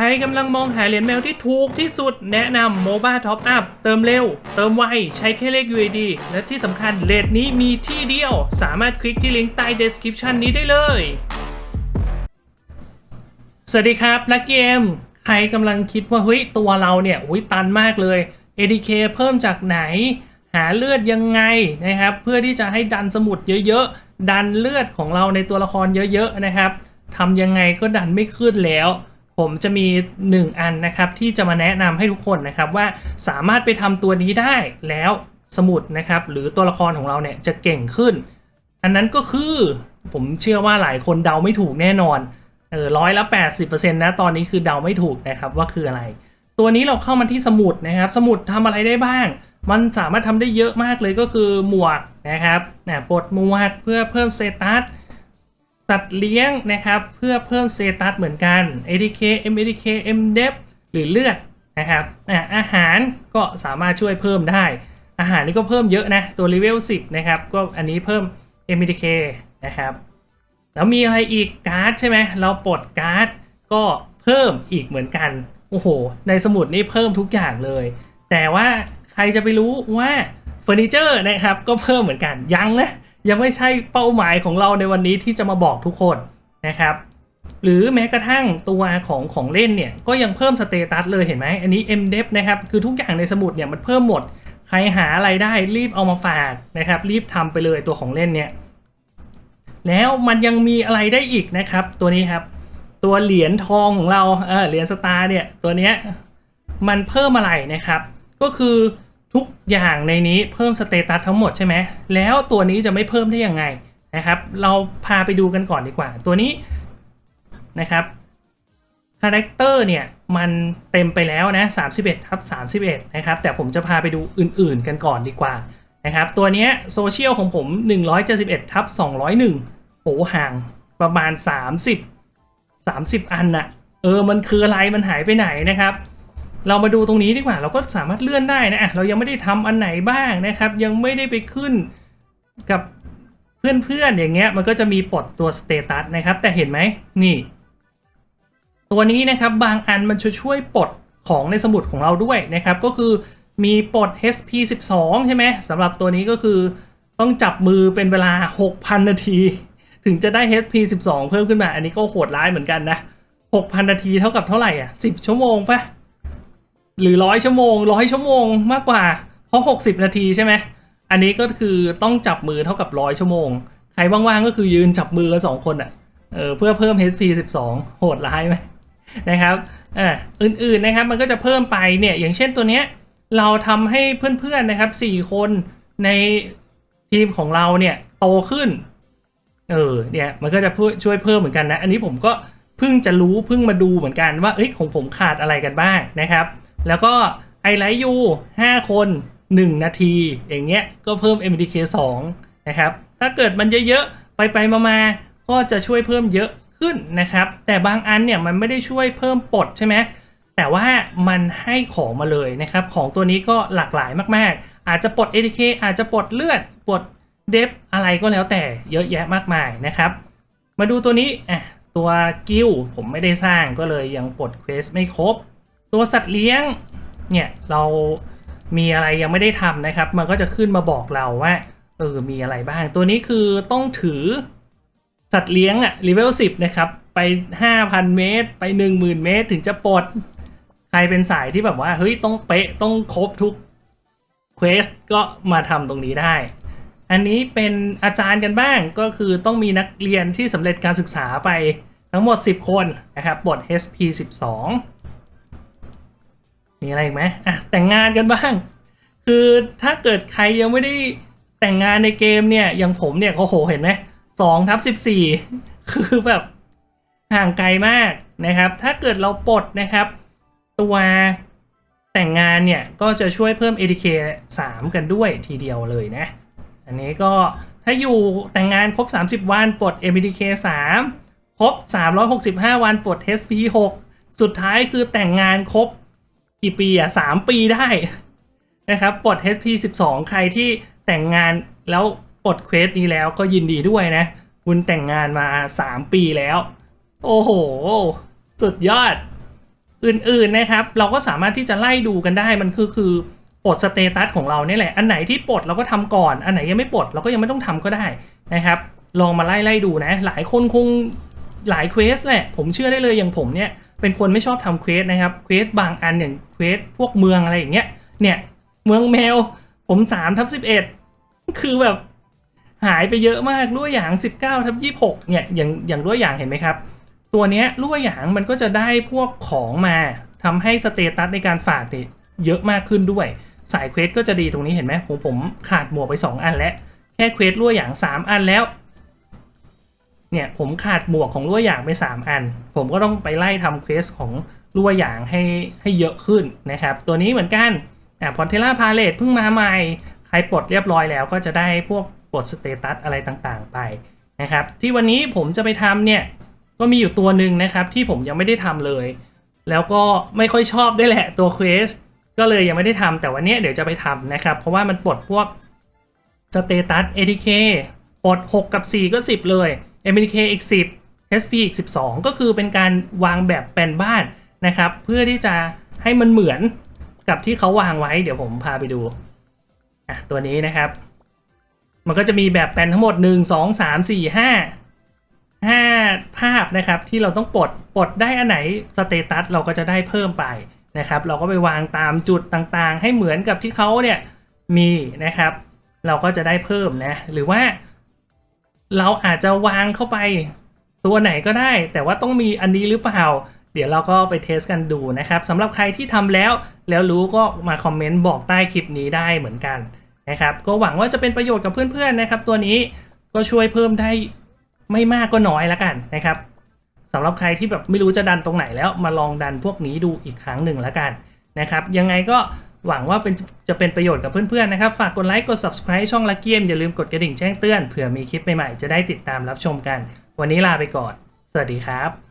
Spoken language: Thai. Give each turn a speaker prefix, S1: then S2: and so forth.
S1: ใครกำลังมองหาเหรียญแมวที่ถูกที่สุดแนะนำ MOBA Top Up เติมเร็ว เติมไว ใช้แค่เลข UID และที่สำคัญเลทนี้มีที่เดียว สามารถคลิกที่ลิงก์ใต้ description นี้ได้เลย สวัสดีครับลักเกมใครกำลังคิดว่าเฮ้ยตัวเราเนี่ยอุ้ยตันมากเลย ADK เพิ่มจากไหน หาเลือดยังไงนะครับ เพื่อที่จะให้ดันสมุดเยอะๆ ดันเลือดของเราในตัวละครเยอะๆนะครับทำยังไงก็ดันไม่ขึ้นแล้ว ผมจะมี 1 อันนะครับที่จะมาแนะนำให้ทุกคนนะครับว่าสามารถไปทำตัวนี้ได้แล้วสมุดนะครับหรือตัวละครของเราเนี่ยจะเก่งขึ้น อันนั้นก็คือผมเชื่อว่าหลายคนเดาไม่ถูกแน่นอนเออร้อยละ80%นะตอนนี้คือเดาไม่ถูกนะครับว่าคืออะไร ตัวนี้เราเข้ามาที่สมุดนะครับ สมุดทำอะไรได้บ้าง มันสามารถทำได้เยอะมากเลยก็คือหมวกนะครับนะปลดหมวกเพื่อเพิ่มสเตตัส สัตว์เลี้ยงนะครับ เพื่อเพิ่มเตตัสเหมือนกัน ATK MATK MDEP หรือเลือดนะครับอาหารก็สามารถช่วยเพิ่มได้ อาหารนี่ก็เพิ่มเยอะนะ ตัวเลเวล10 นะครับ ก็อันนี้เพิ่ม MATK นะครับ แล้วมีอะไรอีกการ์ดใช่ไหมเราปลดการ์ดก็เพิ่มอีกเหมือนกัน โอ้โห ในสมุดนี่เพิ่มทุกอย่างเลย แต่ว่าใครจะไปรู้ว่าเฟอร์นิเจอร์นะครับก็เพิ่มเหมือนกันยังนะ ยังไม่ใช่เป้าหมายของเราในวันนี้ที่จะมาบอกทุกคนนะครับ หรือแม้กระทั่งตัวของของเล่นเนี่ย ก็ยังเพิ่มสเตตัสเลยเห็นไหมอันนี้ m d e p นะครับ คือทุกอย่างในสมุดเนี่ยมันเพิ่มหมด ใครหาอะไรได้รีบเอามาฝากนะครับ รีบทำไปเลยตัวของเล่นเนี่ยแล้วมันยังมีอะไรได้อีกนะครับ ตัวนี้ครับ ตัวเหรียญทองของเราเออเหรียญสตาร์เนี่ยตัวเนี้ยมันเพิ่มอะไรนะครับ ก็คือ ทุกอย่างในนี้เพิ่มสเตตัสทั้งหมดใช่ไหมแล้วตัวนี้จะไม่เพิ่มได้ยังไงนะครับ เราพาไปดูกันก่อนดีกว่า ตัวนี้นะครับคาแรคเตอร์เนี่ยมันเต็มไปแล้วนะ31ทับ31 นะครับ แต่ผมจะพาไปดูอื่นๆกันก่อนดีกว่านะครับ ตัวนี้โซเชียลของผม 171ทับ201โหห่างประมาณ 30 30 อันน่ะเออมันคืออะไรมันหายไปไหนนะครับ เรามาดูตรงนี้ดีกว่า เราก็สามารถเลื่อนได้นะเรายังไม่ได้ทำอันไหนบ้างนะครับ ยังไม่ได้ไปขึ้นกับเพื่อนๆอย่างเงี้ยมันก็จะมีปลดตัวสเตตัสนะครับ แต่เห็นไหมนี่ ตัวนี้นะครับบางอันมันจะช่วยปลดของในสมุดของเราด้วยนะครับ ก็คือมีปลด HP 12 ใช่ไหมสำหรับตัวนี้ก็คือต้องจับมือเป็นเวลา 6,000 นาที ถึงจะได้ HP 12 เพิ่มขึ้นมา อันนี้ก็โหดร้ายเหมือนกันนะ 6,000 นาทีเท่ากับเท่าไหร่อะ 10 ชั่วโมงปะ หรือร้อยชั่วโมงร้อยชั่วโมงมากกว่า เพราะ 60 นาทีใช่ไหมอันนี้ก็คือต้องจับมือเท่ากับร้อยชั่วโมง ใครว่างๆก็คือยืนจับมือกันสองคนอะเออเพื่อเพิ่ม HP 12 โหดร้ายไหมนะครับอ่าอื่นๆนะครับมันก็จะเพิ่มไปเนี่ยอย่างเช่นตัวเนี้ยเราทำให้เพื่อนๆนะครับ4คนในทีมของเราเนี่ยโตขึ้น เออเนี่ยมันก็จะช่วยเพิ่มเหมือนกันนะ อันนี้ผมก็เพิ่งจะรู้เพิ่งมาดูเหมือนกันว่าเอ้ยของผมขาดอะไรกันบ้างนะครับ แล้วก็ไอไลท์ยู5คน 1 นาที อย่างเงี้ยก็เพิ่ม MDK 2 นะครับ ถ้าเกิดมันเยอะๆ ไปไปๆมาๆ ก็จะช่วยเพิ่มเยอะขึ้นนะครับ แต่บางอันเนี่ยมันไม่ได้ช่วยเพิ่มปลดใช่ไหมแต่ว่ามันให้ของมาเลยนะครับ ของตัวนี้ก็หลากหลายมากๆ อาจจะปลด ATK อาจจะปลดเลือดปลดเดฟอะไรก็แล้วแต่เยอะแยะมากมายนะครับ มาดูตัวนี้อะตัวกิลผมไม่ได้สร้างก็เลยยังปลดเควสไม่ครบ ตัวสัตว์เลี้ยงเนี่ยเรามีอะไรยังไม่ได้ทำนะครับ มันก็จะขึ้นมาบอกเราว่าเออมีอะไรบ้าง ตัวนี้คือต้องถือสัตว์เลี้ยงอะเลเวล10 นะครับ ไป 5,000 เมตร ไป 10,000 เมตร ถึงจะปลด ใครเป็นสายที่แบบว่า เฮ้ย ต้องเป๊ะ ต้องครบทุกเควสก็มาทำตรงนี้ได้ อันนี้เป็นอาจารย์กันบ้างก็คือต้องมีนักเรียนที่สำเร็จการศึกษาไปทั้งหมด 10 คนนะครับบท SP 12 มีอะไรอีกไหมอะแต่งงานกันบ้าง คือถ้าเกิดใครยังไม่ได้แต่งงานในเกมเนี่ยอย่างผมเนี่ยโอ้โหเห็นไหมสองทับสิบสี่คือแบบห่างไกลมากนะครับ ถ้าเกิดเราปลดนะครับ ตัวแต่งงานเนี่ยก็จะช่วยเพิ่ม ATK 3 กันด้วยทีเดียวเลยนะ อันนี้ก็ถ้าอยู่แต่งงานครบ 30 วันปลด MBDK 3 ครบ 365 วันปลด HP 6 สุดท้ายคือแต่งงานครบ กี่ปีอะ3ปีได้นะครับปลด HP 12 ใครที่แต่งงานแล้วปลดเควสนี้แล้วก็ยินดีด้วยนะ คุณแต่งงานมา 3 ปีแล้ว โอ้โห สุดยอด อื่นๆนะครับ เราก็สามารถที่จะไล่ดูกันได้มันคือคือปลดสเตตัสของเราเนี่ยแหละ อันไหนที่ปลดเราก็ทำก่อน อันไหนยังไม่ปลดเราก็ยังไม่ต้องทำก็ได้นะครับ ลองมาไล่ไล่ดูนะ หลายคนคงหลายเควสแหละ ผมเชื่อได้เลยอย่างผมเนี่ย เป็นคนไม่ชอบทำเควสนะครับเควสบางอันอย่างเควสพวกเมืองอะไรอย่างเงี้ยเนี่ยเมืองแมวผม3ทับ11คือแบบหายไปเยอะมากรั่วหยาง19ทับ26เนี่ยอย่างอย่างรั่วหยางเห็นไหมครับ ตัวเนี้ยรั่วหยางมันก็จะได้พวกของมาทำให้สเตตัสในการฝากเนี่ยเยอะมากขึ้นด้วย สายเควสก็จะดีตรงนี้เห็นไหมผมผมขาดหมวกไป 2 อันแล้ว แค่เควสรั่วหยาง 3 อันแล้ว เนี่ยผมขาดหมวกของรั่วหยางไป 3 อัน ผมก็ต้องไปไล่ทำเควสของรั่วหยางให้ให้เยอะขึ้นนะครับ ตัวนี้เหมือนกันอ่าพอเทล่าพาเลตเพิ่งมาใหม่ ใครปลดเรียบร้อยแล้วก็จะได้พวกปลดสเตตัสอะไรต่างๆไปนะครับ ที่วันนี้ผมจะไปทำเนี่ยก็มีอยู่ตัวหนึ่งนะครับที่ผมยังไม่ได้ทำเลย แล้วก็ไม่ค่อยชอบได้แหละตัวเควสก็เลยยังไม่ได้ทำแต่วันนี้เดี๋ยวจะไปทำนะครับ เพราะว่ามันปลดพวกสเตตัส ATK ปลด 6 กับ 4 ก็ 10 เลย MTK อีก10 SP อีก12 ก็คือเป็นการวางแบบแปลนบ้านนะครับ เพื่อที่จะให้มันเหมือนกับที่เขาวางไว้เดี๋ยวผมพาไปดูอะตัวนี้นะครับ มันก็จะมีแบบแปลนทั้งหมด 1 2 3 4 5 5 ภาพนะครับที่เราต้องปลดปลดได้อันไหนสเตตัสเราก็จะได้เพิ่มไปนะครับ เราก็ไปวางตามจุดต่างๆ ให้เหมือนกับที่เขาเนี่ยมีนะครับ เราก็จะได้เพิ่มนะหรือว่า เราอาจจะวางเข้าไปตัวไหนก็ได้ แต่ว่าต้องมีอันนี้หรือเปล่า เดี๋ยวเราก็ไปเทสกันดูนะครับสำหรับใครที่ทำแล้ว แล้วรู้ก็มาคอมเมนต์บอกใต้คลิปนี้ได้เหมือนกันนะครับ ก็หวังว่าจะเป็นประโยชน์กับเพื่อนๆนะครับ ตัวนี้ก็ช่วยเพิ่มได้ไม่มากก็น้อยแล้วกันนะครับสำหรับใครที่แบบไม่รู้จะดันตรงไหนแล้วมาลองดันพวกนี้ดูอีกครั้งหนึ่งแล้วกันนะครับ ยังไงก็ หวังว่าเป็นจะเป็นประโยชน์กับเพื่อนๆนะครับ ฝากกดไลค์กด subscribe ช่องลักเกียมอย่าลืมกดกระดิ่งแจ้งเตือนเผื่อมีคลิปใหม่ๆจะได้ติดตามรับชมกัน วันนี้ลาไปก่อน สวัสดีครับ